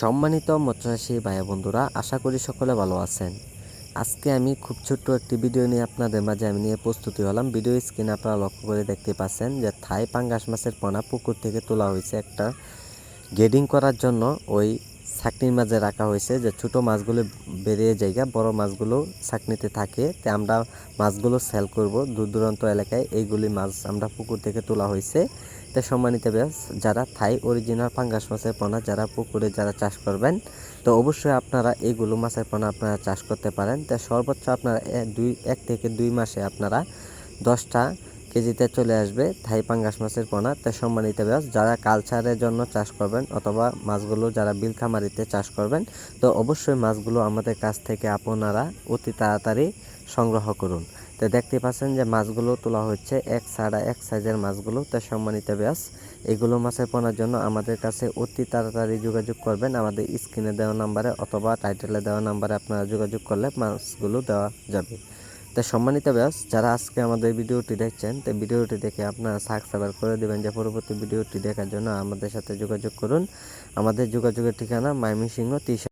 সম্মানিত মৎস্যচাষী ভাই বন্ধুরা, আশা করি সকলে ভালো আছেন। আজকে আমি খুব ছোট্ট একটি ভিডিও নিয়ে আপনাদের মাঝে আমি নিয়ে প্রস্তুতি হলাম। ভিডিও স্ক্রিনে আপনারা লক্ষ্য করে দেখতে পাচ্ছেন যে থাই পাঙ্গাস মাছের পোনা পুকুর থেকে তোলা হয়েছে একটা গেডিং করার জন্য। ওই ছাকনির মাঝে রাখা হয়েছে যে ছোট মাছগুলো বেরিয়ে জায়গা বড় মাছগুলো ছাকনিতে থাকে। তো আমরা মাছগুলো সেল করব দূর দূরান্ত এলাকায়। এইগুলি মাছ আমরা পুকুর থেকে তোলা হয়েছে। তো সম্মানিত ব্যাস যারা থাই অরিজিনাল পাঙ্গাস মাছের পোনা, যারা পুকুরে যারা চাষ করবেন, তো অবশ্যই আপনারা এইগুলো মাছের পোনা আপনারা চাষ করতে পারেন। তো সর্বোচ্চ আপনারা দুই, এক থেকে দুই মাসে আপনারা দশটা কেজিতে চলে আসবে থাই পাঙ্গাস মাছের পোনা। তো সম্মানিত ব্যাস যারা কালচারের জন্য চাষ করবেন, অথবা মাছগুলো যারা বিলখামারিতে চাষ করবেন, তো অবশ্যই মাছগুলো আমাদের কাছ থেকে আপনারা অতি তাড়াতাড়ি সংগ্রহ করুন। তো দেখতে পাচ্ছেন যে মাছগুলো তোলা হচ্ছে এক ছাড়া এক সাইজের মাছগুলো। তো সম্মানিত ব্যাস এগুলো মাছের পোনার জন্য আমাদের কাছে অতি তাড়াতাড়ি যোগাযোগ করবেন। আমাদের স্ক্রিনে দেওয়া নাম্বারে অথবা টাইটেলে দেওয়া নাম্বারে আপনারা যোগাযোগ করলে মাছগুলো দেওয়া যাবে। তো সম্মানিত ব্যাস যারা আজকে আমাদের ভিডিওটি দেখছেন, তো ভিডিওটি দেখে আপনারা সাবস্ক্রাইব করে দেবেন যে পরবর্তী ভিডিওটি দেখার জন্য আমাদের সাথে যোগাযোগ করুন। আমাদের যোগাযোগের ঠিকানা মাইমিসিংহ টি